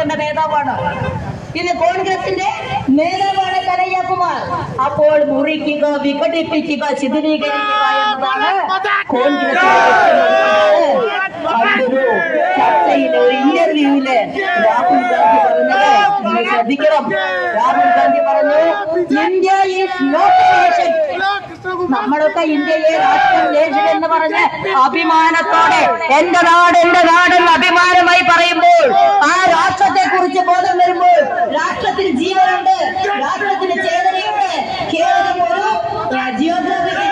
കോൺഗ്രസിന്റെ നേതാവാണ്. ഇന്ന് കോൺഗ്രസിന്റെ നേതാവാണ് കനയ്യകുമാർ. അപ്പോൾ മുറിക്കുക വിഘടിപ്പിക്കുക ചിതരീകരിക്കുക എന്നതാണ് കോൺഗ്രസ് ചർച്ചയിൽ ഇന്റർവ്യൂവിൽ രാഹുൽ ഗാന്ധി പറഞ്ഞത് നിങ്ങൾ ശ്രദ്ധിക്കണം. രാഹുൽ ഗാന്ധി പറഞ്ഞു ഇന്ത്യ ഈസ് നോട്ട് നമ്മളൊക്കെ ഇന്ത്യയെ രാഷ്ട്രം എന്ന് പറഞ്ഞ് അഭിമാനത്തോടെ എന്റെ നാട് എന്റെ നാടെന്ന് അഭിമാനമായി പറയുമ്പോൾ ആ രാഷ്ട്രത്തെ കുറിച്ച് ബോധം വരുമ്പോൾ രാഷ്ട്രത്തിന് ജീവനുണ്ട് രാഷ്ട്രത്തിന് ചേതനയുണ്ട്. കേവലം ഒരു ജിയോഗ്രഫിക്കൽ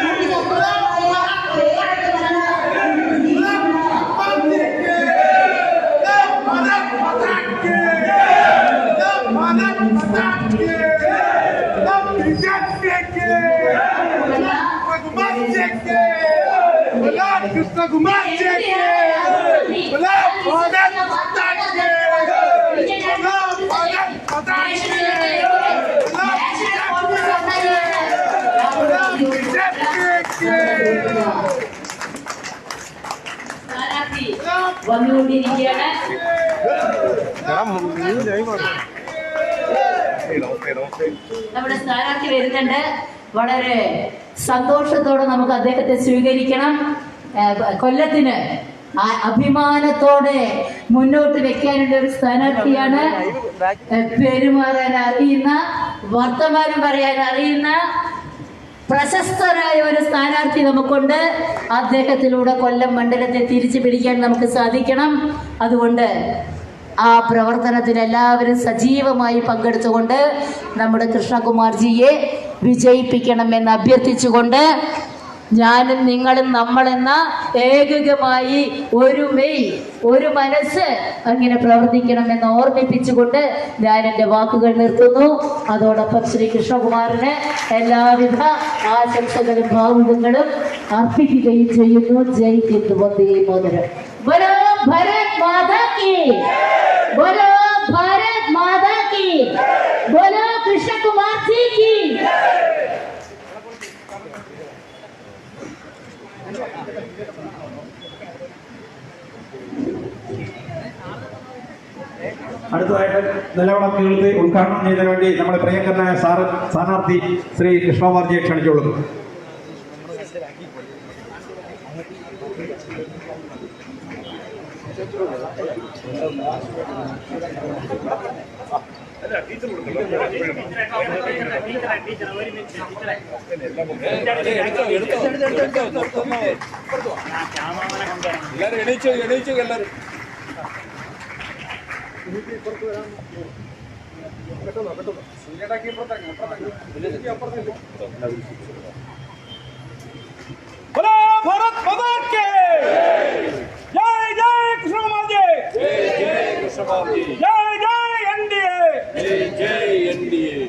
സ്ഥാനാർത്ഥി വന്നുകൊണ്ടിരിക്കുകയാണ് നമ്മുടെ സ്ഥാനാർത്ഥി വരുന്നുണ്ട്. വളരെ സന്തോഷത്തോടെ നമുക്ക് അദ്ദേഹത്തെ സ്വീകരിക്കണം. കൊല്ലത്തിന് അഭിമാനത്തോടെ മുന്നോട്ട് വെക്കാനുള്ള ഒരു സ്ഥാനാർത്ഥിയാണ് പെരുമാറാൻ അറിയുന്ന വർത്തമാനം പറയാൻ അറിയുന്ന പ്രശസ്തരായ ഒരു സ്ഥാനാർത്ഥി നമുക്കുണ്ട്. അദ്ദേഹത്തിലൂടെ കൊല്ലം മണ്ഡലത്തെ തിരിച്ചു പിടിക്കാൻ നമുക്ക് സാധിക്കണം. അതുകൊണ്ട് ആ പ്രവർത്തനത്തിൽ എല്ലാവരും സജീവമായി പങ്കെടുത്തുകൊണ്ട് നമ്മുടെ കൃഷ്ണകുമാർജിയെ വിജയിപ്പിക്കണമെന്ന് അഭ്യർത്ഥിച്ചുകൊണ്ട് ഞാനും നിങ്ങളും നമ്മളെന്ന ഏകകമായി ഒരു മെയ് ഒരു മനസ്സ് അങ്ങനെ പ്രവർത്തിക്കണം എന്ന് ഓർമ്മിപ്പിച്ചുകൊണ്ട് ഞാൻ എന്റെ വാക്കുകൾ നിർത്തുന്നു. അതോടൊപ്പം ശ്രീ കൃഷ്ണകുമാറിന് എല്ലാവിധ ആശംസകളും ഭാവുകങ്ങളും അർപ്പിക്കുകയും ചെയ്യുന്നു. ജയ് ഹിന്ദ് വന്ദേ മോദരം ഭരത് മാതാ ബോലോ ഭാരത് മാതാ കി ബോലോ കൃഷ്ണകുമാർ ജി की അടുത്തതായിട്ട് നിലവളം തീർത്ത് ഉദ്ഘാടനം ചെയ്തതിനു വേണ്ടി നമ്മുടെ പ്രിയങ്കരനായ സാറ് സ്ഥാനാർത്ഥി ശ്രീ കൃഷ്ണകുമാർജിയെ ക്ഷണിച്ചുകൊള്ളുന്നു എല്ലാരും എണീച്ചു എണീച്ചു എല്ലാരും बोलो भारत माता की जय जय कृष्ण कुमार जय जय कृष्ण कुमार जी। जय जय एनडीए। जय जय एनडीए।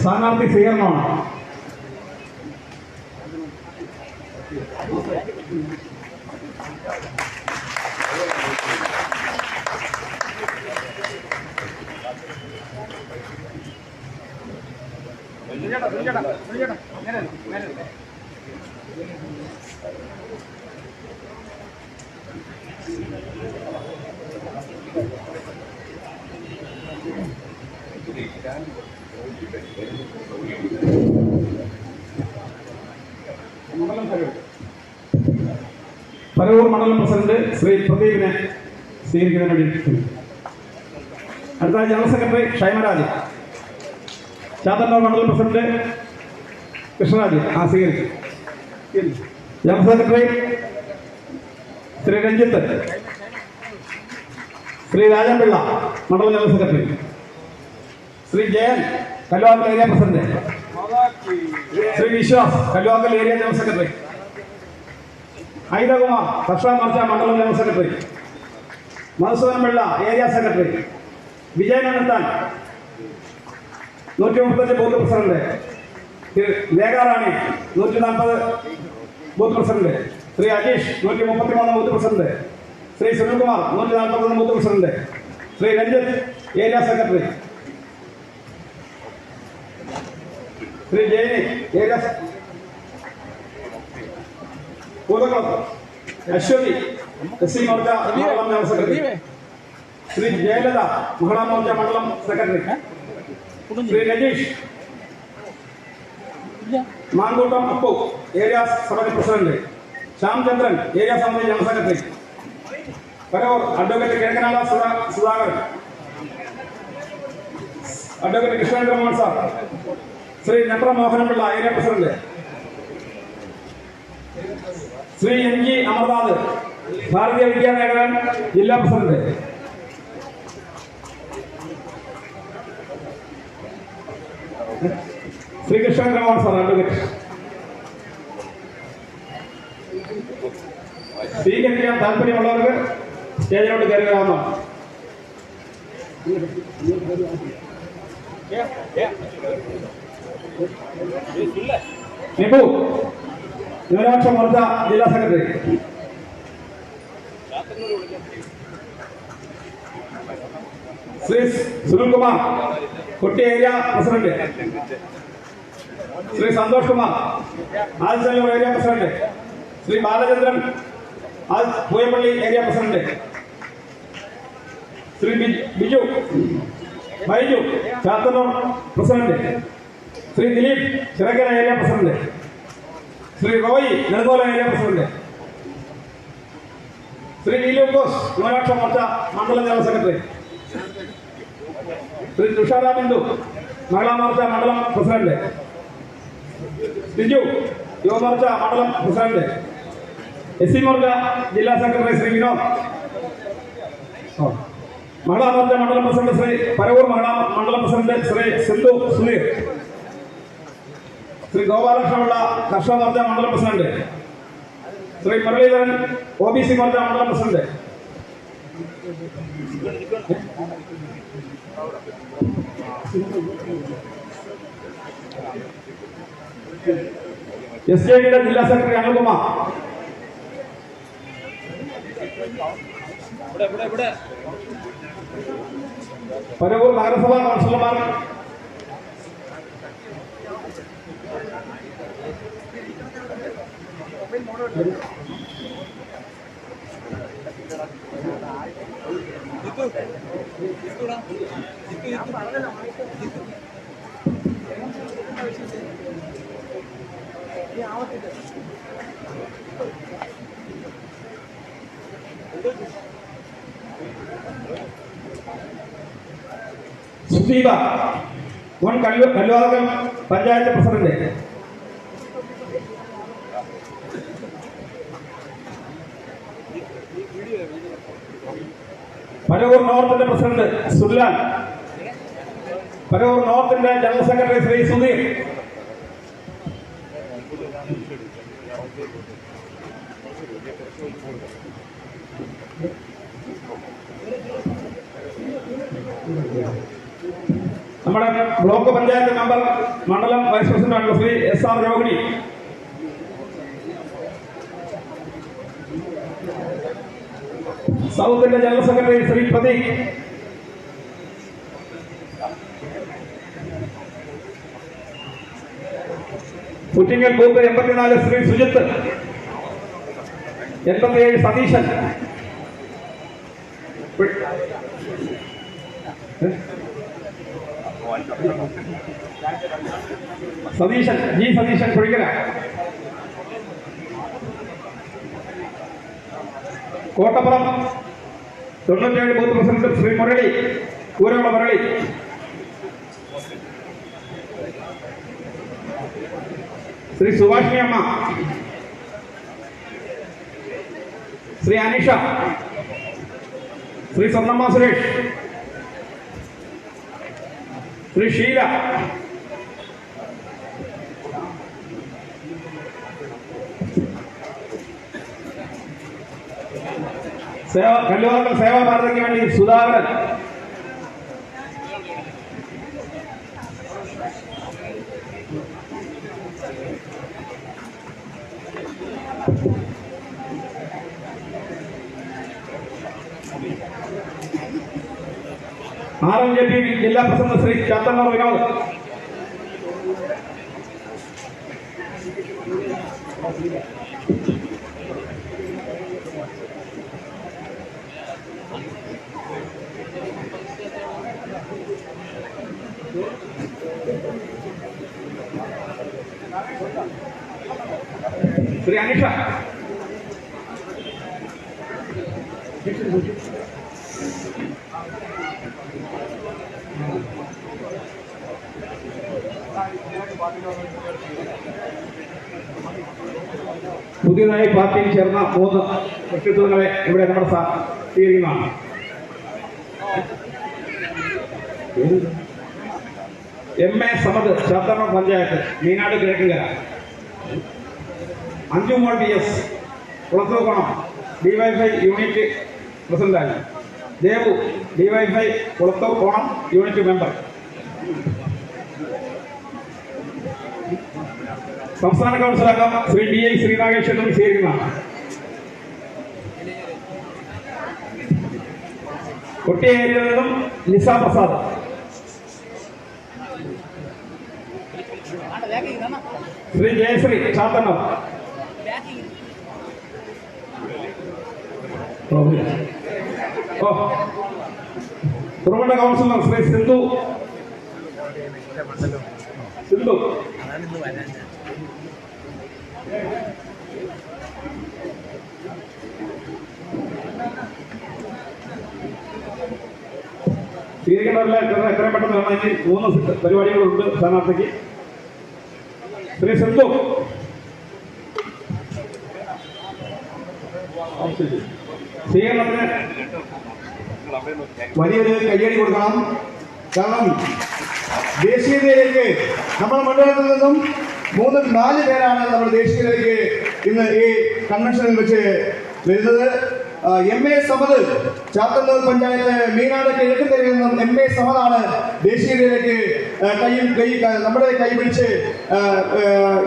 സ്ഥാനാർത്ഥി സ്വീകരണമാണ് മണ്ഡലം പ്രസിഡന്റ് ശ്രീ പ്രദീപിനെ സ്വീകരിക്കുന്നതിന് വേണ്ടി. അടുത്ത ജനറൽ സെക്രട്ടറി ഷൈമരാജ്. ചാത്തന്നൂർ മണ്ഡലം പ്രസിഡന്റ് കൃഷ്ണരാജ്. ആ സ്വീകരിച്ചു. General secretary Shri Ranjith. Shri Rajanpillai മണ്ഡലം general secretary. Shri Jayan Kalluvakkal area president. Shri Viswas Kalluvakkal area general secretary. Haidakumar കർഷക മോർച്ച മണ്ഡലം general secretary. Madhusudan Pillai area secretary. Vijayan Ananthan നൂറ്റി മുപ്പത്തഞ്ച് ബൂത്ത് പ്രസിഡന്റ്. ലേഖാറാണി നൂറ്റി നാൽപ്പത് ബൂത്ത് പ്രസിഡന്റ്. ശ്രീ അജീഷ് നൂറ്റി മുപ്പത്തി മൂന്ന് ബൂത്ത് പ്രസിഡന്റ്. ശ്രീ സുനിൽകുമാർ നൂറ്റി നാൽപ്പത്തൊന്ന് booth president. Shri Ranjith area secretary. Shri Jayani area Poothakkulam Aswathy S C Morcha മണ്ഡലം ജനറൽ സെക്രട്ടറി ശ്രീ ജയലത മഹിളാ മോർച്ച മണ്ഡലം സെക്രട്ടറി ശ്രീ രജീഷ്. മാങ്കൂട്ടം അപ്പു ഏരിയ സമിതി പ്രസിഡന്റ്. ശ്യാംചന്ദ്രൻ ഏരിയ സമിതി general secretary Paravur advocate Kizhakkanala Sudha- Sudhakaran. Advocate Krishnendramohan sir. Shri Nethra Mohanapillai area president. Shri N G Amarnath Bharatiya Vidyanagaran ജില്ലാ president. Shri Krishnendramohan sir advocate സ്വീകരിക്കാൻ താല്പര്യമുള്ളവർക്ക് സ്റ്റേജിലോട്ട് കയറി വരാവുന്നതാണ്. നിപു. ന്യൂനപക്ഷ മോർച്ച ജില്ലാ secretary. Shri Sunilkumar Kutty area president. Shri Santhosh Kumar Adishallur area president. Shri Balachandran Pooyappally area president. Shri Biju Baiju Chathannoor president. Shri Dileep Chirakkara area president. Shri Roy Nedungola area president Shri Leelu Ghosh ന്യൂനപക്ഷ മോർച്ച മണ്ഡലം general secretary Shri Thushara Bindu മഹിളാ മോർച്ച മണ്ഡലം president Biju Yuva Morcha മണ്ഡലം president S C മോർച്ച ജില്ലാ secretary Shri Vinod O. മഹിളാ മോർച്ച മണ്ഡലം പ്രസിഡന്റ് ശ്രീ പരവൂർ മഹിളാ മണ്ഡലം പ്രസിഡന്റ് ശ്രീ സിന്ധു സുധീർ ശ്രീ ഗോപാലകൃഷ്ണപിള്ള കർഷക മോർച്ച മണ്ഡലം president. Shri Muraleedharan O B C Morcha മണ്ഡലം പ്രസിഡന്റ്. എസ് ജെ ഡിയുടെ ജില്ലാ സെക്രട്ടറി അനിൽകുമാർ. പരവൂർ നഗരസഭാ കൗൺസിലർമാർ സുദീപ മുൻ കല്ലു കല്ലുവാതകം പഞ്ചായത്ത് പ്രസിഡന്റ്. പരവൂർ നോർത്തിന്റെ പ്രസിഡന്റ് സുല്ലാൻ പരവൂർ നോർത്തിന്റെ ജനറൽ സെക്രട്ടറി ശ്രീ സുധീർ. നമ്മുടെ ബ്ലോക്ക് പഞ്ചായത്ത് മെമ്പർ മണ്ഡലം vice president Shri S R Rohini. സൗത്തിന്റെ general secretary Shri Prateek Puttingal booth എൺപത്തിനാല് ശ്രീ സുജിത്ത്. എൺപത്തിയേഴ് സതീശൻ. സതീശൻ ജി സതീശൻ കുഴിക്കര കോട്ടപ്പുറം തൊണ്ണൂറ്റേഴ് ബൂത്ത് പ്രസിഡന്റ് ശ്രീ മുരളി ഊരോള മുരളി. ശ്രീ സുഭാഷിണി അമ്മ. ശ്രീ അനിഷ. ശ്രീ സ്വർണമ്മ സുരേഷ്. ശ്രീ ഷീല. സേവ കല്ലുവാർക്കൽ സേവാഭാരതിക്ക് വേണ്ടി Sudhakaran. R M J P ജില്ലാ പ്രസിഡന്റ് ശ്രീ ചാത്തന്നൂർ വിനോദ് ശ്രീ അനിഷ പുതിയതായി പാർട്ടിയിൽ ചേർന്ന മൂന്ന് വ്യക്തിത്വങ്ങളെ ഇവിടെ നമ്മുടെ സ്വീകരിക്കുന്നതാണ് M A Samad Chathamma panchayat Meenad Kizhakkukara Anjumol Mol B S Kulathookonam DYFI unit പ്രസിഡന്റായി. Devu DYFI Kulathookonam unit member. സംസ്ഥാന കൗൺസിൽ അംഗം ശ്രീ ഡി ഐ ശ്രീനാഗേശ്വരനും സ്വീകരിക്കുന്നതാണ് കൊട്ടിയേരിയിൽ നിന്നും നിസ പ്രസാദ്. ശ്രീ ജയശ്രീ ഓ. തുറമുണ്ട കൗൺസിലർ ശ്രീ സിന്ധു. സിന്ധു. സ്വീകരിക്കുന്നവരെല്ലാം എത്ര എത്രയും പെട്ടെന്ന് വരണം മൂന്ന് പരിപാടികളുണ്ട് സ്ഥാനാർത്ഥിക്ക്. ശ്രീ സിന്ധു. സ്വീകരണത്തിന് വലിയൊരു കയ്യടി കൊടുക്കണം. കാരണം ദേശീയതയിലേക്ക് നമ്മുടെ മണ്ഡലത്തിൽ നിന്നും മൂന്ന് നാല് പേരാണ് നമ്മുടെ ദേശീയതയിലേക്ക് ഇന്ന് ഈ കൺവെൻഷനിൽ വെച്ച് വരുന്നത്. എം എ സമത് ചാത്തന്നൂർ പഞ്ചായത്ത് മീനാട് കിഴക്കൻകരയിൽ നിന്നും എം എ സമതാണ് ദേശീയതയിലേക്ക് കയ്യിൽ കൈ നമ്മുടെ കൈ പിടിച്ച്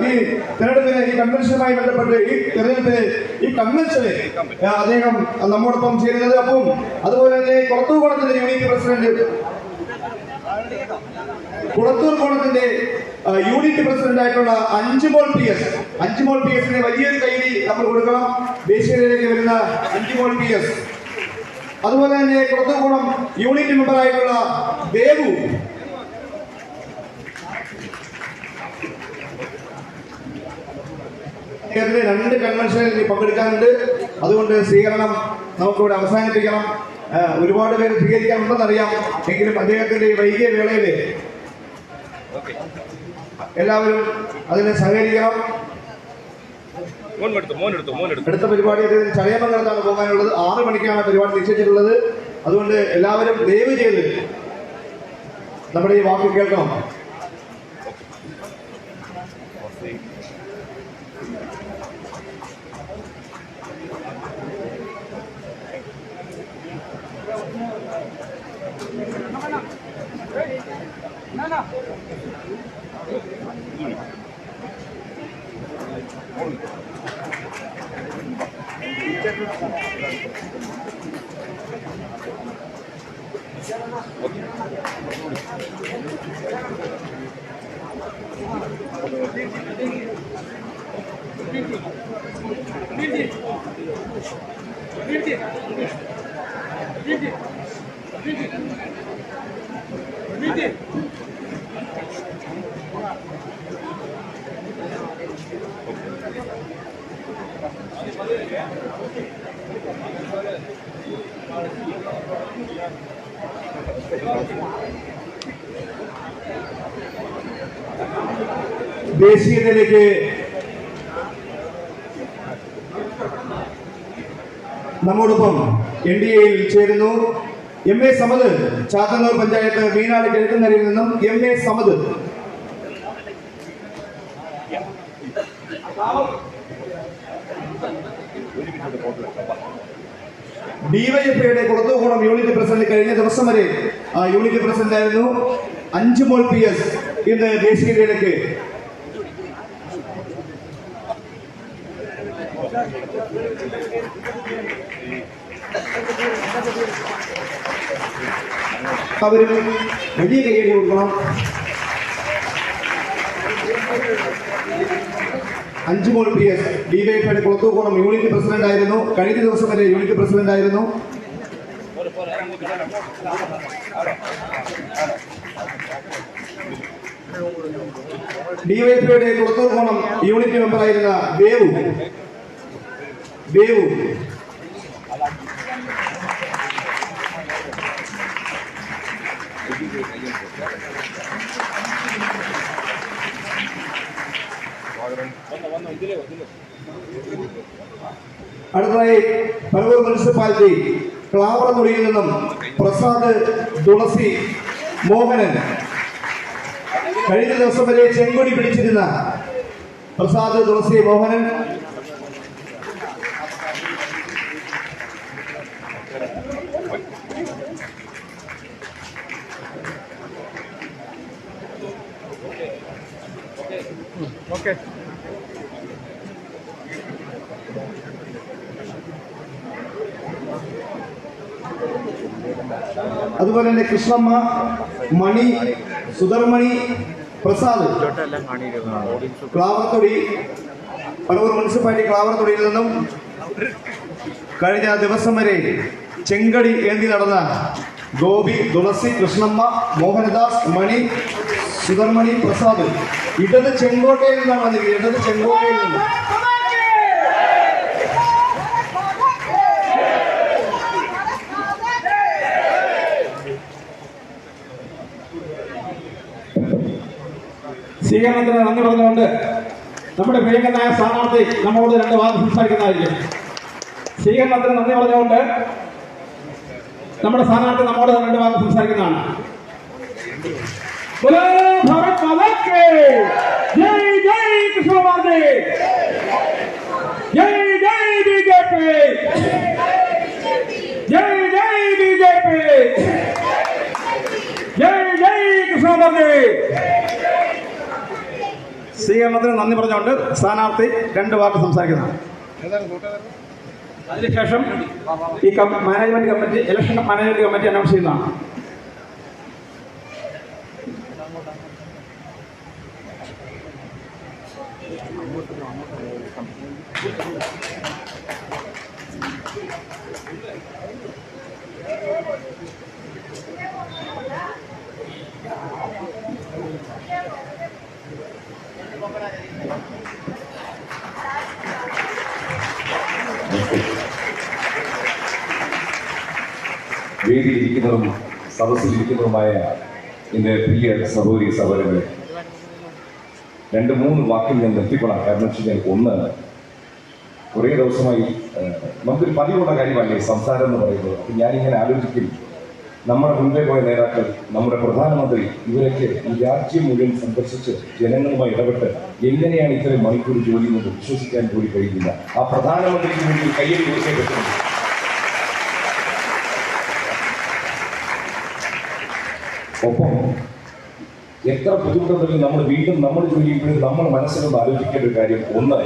ഈ തെരഞ്ഞെടുപ്പിന് ഈ കൺവെൻഷനുമായി ബന്ധപ്പെട്ട് ഈ തെരഞ്ഞെടുപ്പിന് ഈ കൺവെൻഷന് അദ്ദേഹം നമ്മോടൊപ്പം ചേരുന്നത്. അപ്പം അതുപോലെ തന്നെ കൊളത്തൂർ കോണത്തിന്റെ യൂണിറ്റ് പ്രസിഡന്റ് കുളത്തൂർ കോണത്തിന്റെ യൂണിറ്റ് പ്രസിഡന്റ് ആയിട്ടുള്ള Anjumol P S. Anjumol P എസിന് വലിയൊരു കൈ നമ്മൾ കൊടുക്കണം. ദേശീയതയിലേക്ക് വരുന്ന അഞ്ചുമോൾ പി എസ്. അതുപോലെ തന്നെ കുളത്തൂർ കോണം യൂണിറ്റ് മെമ്പർ ആയിട്ടുള്ള ദേവു. രണ്ട് കൺവെൻഷനിൽ പങ്കെടുക്കാനുണ്ട്. അതുകൊണ്ട് സ്വീകരണം നമുക്കിവിടെ അവസാനിപ്പിക്കണം. ഒരുപാട് പേര് സ്വീകരിക്കാനുണ്ടെന്നറിയാം. എങ്കിലും അദ്ദേഹത്തിന്റെ വൈകിയ വേളയിൽ എല്ലാവരും അതിനെ സഹകരിക്കണം. അടുത്ത പരിപാടി ചടയമംഗലത്താണ് പോകാനുള്ളത്. ആറ് മണിക്കാണ് പരിപാടി നിശ്ചയിച്ചിട്ടുള്ളത്. അതുകൊണ്ട് എല്ലാവരും ദയവ് ചെയ്ത് നമ്മുടെ ഈ വാക്ക് കേൾക്കണം. Thank you. ദേശീയതയിലേക്ക് നമ്മോടൊപ്പം എൻ ഡി എയിൽ ചേരുന്നു. എം എ സമത് ചാത്തന്നൂർ പഞ്ചായത്ത് മീനാട് കിഴക്കുന്നരയിൽ നിന്നും എം എ സമത് ഡിവൈഎഫ്ഐയുടെ കുളത്തൂക്കുളം യൂണിറ്റ് പ്രസിഡന്റ് കഴിഞ്ഞ ദിവസം വരെ യൂണിറ്റ് പ്രസിഡന്റ് ആയിരുന്നു. അഞ്ചുമോൾ പി എസ് ഇന്ന് ദേശീയതയിലേക്ക് അവരും വലിയ കയ്യടി കൊടുക്കണം. Anjumol P S. ഡിവൈഎഫ്ഐയുടെ കുളത്തൂക്കോണം യൂണിറ്റ് പ്രസിഡന്റ് ആയിരുന്നു. കഴിഞ്ഞ ദിവസം വരെ യൂണിറ്റ് പ്രസിഡന്റ് ആയിരുന്നു. ഡിവൈഎഫ്ഐയുടെ കുളത്തൂർക്കോണം യൂണിറ്റ് മെമ്പറായിരുന്ന ദേവു ദേവു അടുത്തതായി പറവൂർ മുനിസിപ്പാലിറ്റി ക്ലാവറമുറിയിൽ നിന്നും പ്രസാദ് തുളസി മോഹനൻ. കഴിഞ്ഞ ദിവസം വരെ ചെങ്കൊടി പിടിച്ചിരുന്ന പ്രസാദ് തുളസി മോഹനൻ. അതുപോലെ തന്നെ കൃഷ്ണമ്മ മണി സുധർമണി പ്രസാദ്. ക്ലാവറത്തൊടി പറവൂർ മുനിസിപ്പാലിറ്റി ക്ലാവറത്തൊടിയിൽ നിന്നും കഴിഞ്ഞ ദിവസം വരെ ചെങ്കടി ഏന്തി നടന്ന ഗോപി തുളസി കൃഷ്ണമ്മ മോഹനദാസ് മണി സുധർമണി പ്രസാദ്. ഇടത് ചെങ്കോട്ടയിൽ നിന്നാണ് വന്നിരിക്കുന്നത് ഇടത് ചെങ്കോട്ടയിൽ നിന്ന്. സ്വീകരണത്തിന് നന്ദി പറഞ്ഞുകൊണ്ട് നമ്മുടെ പ്രിയങ്കനായ സ്ഥാനാർത്ഥി നമ്മളോട് രണ്ട് വാദം സംസാരിക്കുന്നതായിരിക്കും. സ്വീകരണത്തിന് നന്ദി പറഞ്ഞുകൊണ്ട് നമ്മുടെ സ്ഥാനാർത്ഥി നമ്മോട് രണ്ട് വാദം സംസാരിക്കുന്നതാണ്. Yeah. സ്വീകരണത്തിന് നന്ദി പറഞ്ഞുകൊണ്ട് സ്ഥാനാർത്ഥി രണ്ട് വാക്ക് സംസാരിക്കുന്നതാണ് അതിനുശേഷം ഈ management committee election management committee announce ചെയ്യുന്നതാണ്. വേദിയിലിരിക്കുന്നതും സദസ്സിലിരിക്കുന്നതുമായ എന്റെ പ്രിയ സഹോദരി സഹോദരങ്ങളെ രണ്ട് മൂന്ന് വാക്കിൽ ഞാൻ നിർത്തിക്കൊള്ളാം. കാരണം വെച്ച് കഴിഞ്ഞാൽ ഒന്ന് കുറേ ദിവസമായി നമുക്കൊരു പതിവുള്ള കാര്യമല്ലേ സംസാരം എന്ന് പറയുന്നത്? അപ്പം ഞാനിങ്ങനെ ആലോചിക്കും. നമ്മുടെ മുൻപേ പോയ നേതാക്കൾ നമ്മുടെ പ്രധാനമന്ത്രി ഇവരൊക്കെ ഈ രാജ്യം മുഴുവൻ സന്ദർശിച്ച് ജനങ്ങളുമായി ഇടപെട്ട് എങ്ങനെയാണ് ഇത്രയും മണിക്കൂർ ജോലി എന്ന് വിശ്വസിക്കാൻ കൂടി കഴിയുന്നില്ല. ആ പ്രധാനമന്ത്രിക്ക് വേണ്ടി കയ്യിൽ പറ്റുന്നു ഒപ്പം എത്ര ബുദ്ധിമുട്ടുണ്ടെങ്കിലും നമ്മൾ വീണ്ടും നമ്മൾ ചെയ്യുമ്പോഴും നമ്മൾ മനസ്സിലൊന്ന് ആലോചിക്കേണ്ട ഒരു കാര്യം ഒന്ന്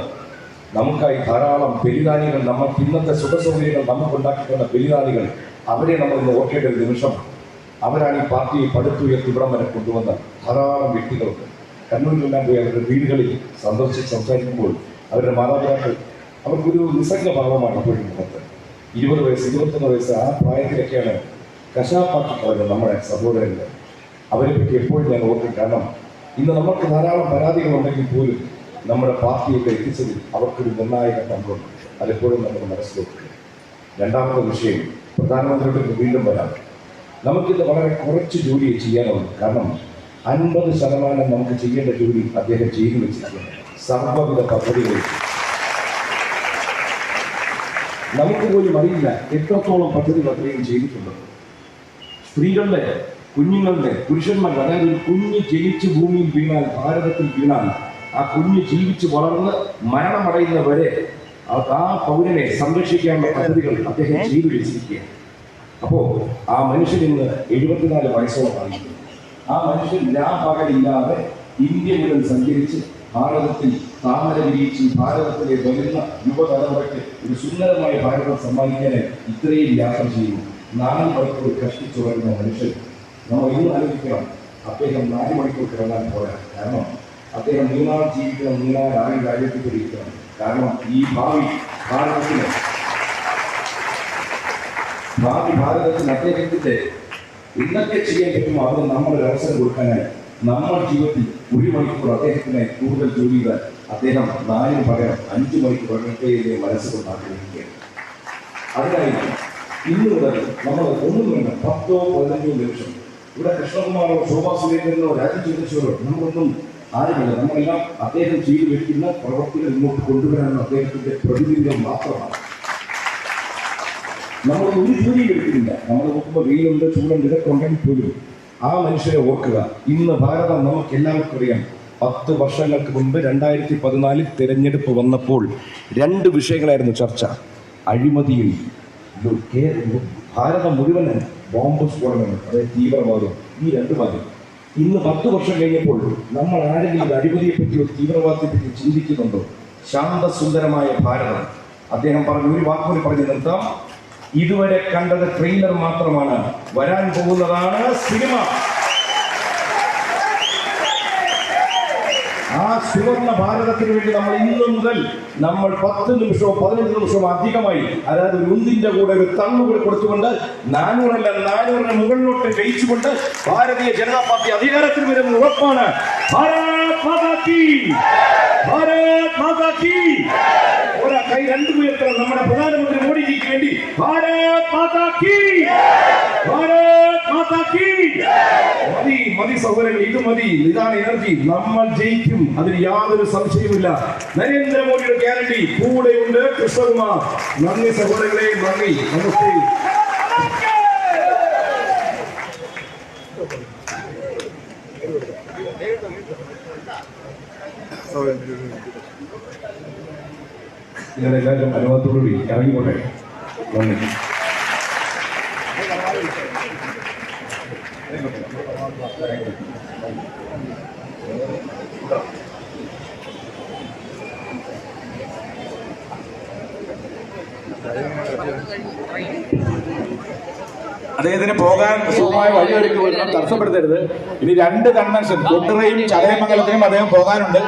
നമുക്കായി ധാരാളം ബലിദാനികൾ നമുക്ക് ഇന്നത്തെ സുഖസൗകര്യങ്ങൾ നമുക്ക് ഉണ്ടാക്കിത്തന്ന ബലിദാനികൾ അവരെ നമ്മൾ ഇന്ന് ഓർക്കേണ്ട ഒരു നിമിഷം. അവരാണ് ഈ പാർട്ടിയെ പടുത്തുയർത്തി ഇവിടം വരെ കൊണ്ടുവന്ന ധാരാളം വ്യക്തികളുണ്ട് കണ്ണൂരിലെല്ലാം പോയി അവരുടെ വീടുകളിൽ സന്ദർശിച്ച് സംസാരിക്കുമ്പോൾ അവരുടെ മാതാപിതാക്കൾ അവർക്കൊരു നിസ്സംഗ ഭാവമാണ് ഇപ്പോഴും നമുക്ക് ഇരുപത് വയസ്സ് ഇരുപത്തൊന്ന് വയസ്സ് ആ പ്രായത്തിലൊക്കെയാണ് കശാപ്പാക്കി കളഞ്ഞത് നമ്മുടെ സഹോദരങ്ങൾ. അവരെ എപ്പോഴും ഞാൻ ഓർക്കും. കാരണം ഇന്ന് നമുക്ക് ധാരാളം പരാതികളുണ്ടെങ്കിൽ പോലും നമ്മുടെ പാർട്ടിയൊക്കെ എത്തിച്ചതിൽ അവർക്കൊരു നിർണായക പങ്കുണ്ട്. അതെപ്പോഴും നമ്മൾ മനസ്സിലാക്കുക രണ്ടാമത്തെ വിഷയം പ്രധാനമന്ത്രിയുടെ വീണ്ടും വരാം. നമുക്കിത് വളരെ കുറച്ച് ജോലിയെ ചെയ്യാനുള്ളൂ കാരണം അൻപത് ശതമാനം നമുക്ക് ചെയ്യേണ്ട ജോലി അദ്ദേഹം ചെയ്തു വെച്ചിരിക്കുന്നു. സർവവിധ പദ്ധതികൾ നമുക്ക് പോലും അറിയില്ല എത്രത്തോളം പദ്ധതികൾ അത്രയും ചെയ്തിട്ടുണ്ട്. സ്ത്രീകളുടെ കുഞ്ഞുങ്ങളുടെ പുരുഷന്മാരുടെ അതായത് ഒരു കുഞ്ഞ് ജനിച്ച് ഭൂമിയിൽ വീണാൽ ഭാരതത്തിൽ വീണാൽ ആ കുഞ്ഞ് ജീവിച്ച് വളർന്ന് മരണമടയുന്ന വരെ ആ- പൗരനെ സംരക്ഷിക്കാനുള്ള പദ്ധതികൾ അദ്ദേഹം ചെയ്തു വെച്ചിരിക്കുകയാണ്. അപ്പോ ആ മനുഷ്യൻ ഇന്ന് എഴുപത്തിനാല് വയസ്സോളമായി. ആ മനുഷ്യൻ രാപകലില്ലാതെ ഇന്ത്യ മുഴുവൻ സഞ്ചരിച്ച് ഭാരതത്തിൽ താമര വിരിയിച്ച് ഭാരതത്തിലെ വരുന്ന യുവതലമുറയ്ക്ക് ഒരു സുന്ദരമായ ഭാരതം സമ്മാനിക്കാൻ ഇത്രയും യാത്ര ചെയ്യുന്നു. നാല് മണിക്കൂർ കഷ്ടിച്ചു വരുന്ന മനുഷ്യൻ നമ്മൾ ഇന്ന് ആലോചിക്കണം അദ്ദേഹം നാല് മണിക്കൂർ കിടന്നാൽ പോരാ. കാരണം അദ്ദേഹം മൂന്നാൾ ജീവിക്കണം മൂന്നാൾ ആരും രാജ്യത്തിൽ കാരണം ഈ ഭാവി ഭാരതത്തിന് ഭാവി ഭാരതത്തിന് അദ്ദേഹത്തിന്റെ എന്തൊക്കെ ചെയ്യാൻ പറ്റുമോ? അത് നമ്മൾ ഒരു അവസരം കൊടുക്കാനായി. നമ്മൾ ജീവിതത്തിൽ ഒരു മണിക്കൂർ അദ്ദേഹത്തിന് കൂടുതൽ ജോലി ചെയ്താൽ അദ്ദേഹം നാലിന് പകരം അഞ്ചു മണിക്കൂർ ഇടയ്ക്ക് മനസ്സുകൊണ്ട് ആഗ്രഹിക്കുകയാണ്. അതിനായി ഇന്ന് മുതൽ നമ്മൾ ഒന്നും വേണ്ട പത്തോ പതിനഞ്ചോ നിമിഷം ഇവിടെ കൃഷ്ണകുമാറോ ശോഭാ സുരേന്ദ്രനോ രാജചന്ദ്രശോരോ നമ്മളൊന്നും ആരുമില്ല. നമ്മളെല്ലാം അദ്ദേഹം ചെയ്തു വെക്കുന്ന പ്രവർത്തികൾ ഇങ്ങോട്ട് കൊണ്ടുവരാനുള്ള അദ്ദേഹത്തിന്റെ പ്രതിനിധികൾ മാത്രമാണ്. നമ്മൾ ഒരു ജോലിയും എടുക്കുന്നില്ല. നമ്മൾ നോക്കുമ്പോൾ വെയിലുണ്ട് ചൂടുണ്ട് ഇതൊക്കെ ഉണ്ടെങ്കിൽ പോലും ആ മനുഷ്യരെ ഓർക്കുക. ഇന്ന് ഭാരതം നമുക്ക് എല്ലാവർക്കും അറിയാം. പത്ത് വർഷങ്ങൾക്ക് മുൻപ് രണ്ടായിരത്തി പതിനാലിൽ തിരഞ്ഞെടുപ്പ് വന്നപ്പോൾ രണ്ട് വിഷയങ്ങളായിരുന്നു ചർച്ച. അഴിമതിയും ഭാരതം മുഴുവൻ ബോംബ് സ്ഫോടനങ്ങൾ അതായത് തീവ്രവാദം ഈ രണ്ട് ഭാഗം ഇന്ന് പത്ത് വർഷം കഴിഞ്ഞപ്പോൾ നമ്മൾ ആരെങ്കിലും അഴിമതിയെ പറ്റിയോ തീവ്രവാദത്തെ പറ്റിയോ ചിന്തിക്കുന്നുണ്ടോ? ശാന്തസുന്ദരമായ ഭാരതം. അദ്ദേഹം പറഞ്ഞു ഒരു വാക്കുകൂടി പറഞ്ഞു നിർത്താം. ഇതുവരെ കണ്ടത് ട്രെയിലർ മാത്രമാണ്. വരാൻ പോകുന്നതാണ് സിനിമ. ആ സുവർണ ഭാരതത്തിന് വേണ്ടി നമ്മൾ ഇന്നു മുതൽ നമ്മൾ പത്ത് നിമിഷവും പതിനഞ്ച് നിമിഷവും അധികമായി അതായത് ഒരു ഒന്നിന്റെ കൂടെ ഒരു തള്ളു കൂടെ കൊടുത്തുകൊണ്ട് നാനൂറല്ല നാനൂറിന് മുകളിലോട്ട് ജയിച്ചുകൊണ്ട് ഭാരതീയ ജനതാ പാർട്ടി അധികാരത്തിൽ വരുന്ന ഉറപ്പാണ് കീ! രണ്ടു ഉയർത്തണം നമ്മുടെ പ്രധാനമന്ത്രി മോഡിജിക്ക് വേണ്ടി ഭാരത് മാതാ കീ! ഭാരത് മാതാ മതി സഹോദരങ്ങൾ ഇത് മതി. ഇതാണ് എനർജി. നമ്മൾ ജയിക്കും. അതിന് യാതൊരു സംശയവുമില്ല. നരേന്ദ്രമോദിയുടെ ഗ്യാരണ്ടി കൂടെയുണ്ട് കൃഷ്ണകുമാർ. നന്ദി സഹോദരങ്ങളെ നന്ദി. നമസ്തേ. നിങ്ങളെല്ലാവരും അനുഭവത്തോടുകൂടി ഇറങ്ങിക്കോട്ടെ. നന്ദി. അദ്ദേഹത്തിന് പോകാൻ സുഖമായ വഴിയൊരുക്കി തടസ്സപ്പെടുത്തരുത്. ഇനി രണ്ട് കൺവെൻഷൻ കൊട്ടുറയും ചടയമംഗലത്തിനും അദ്ദേഹം പോകാനുണ്ട്.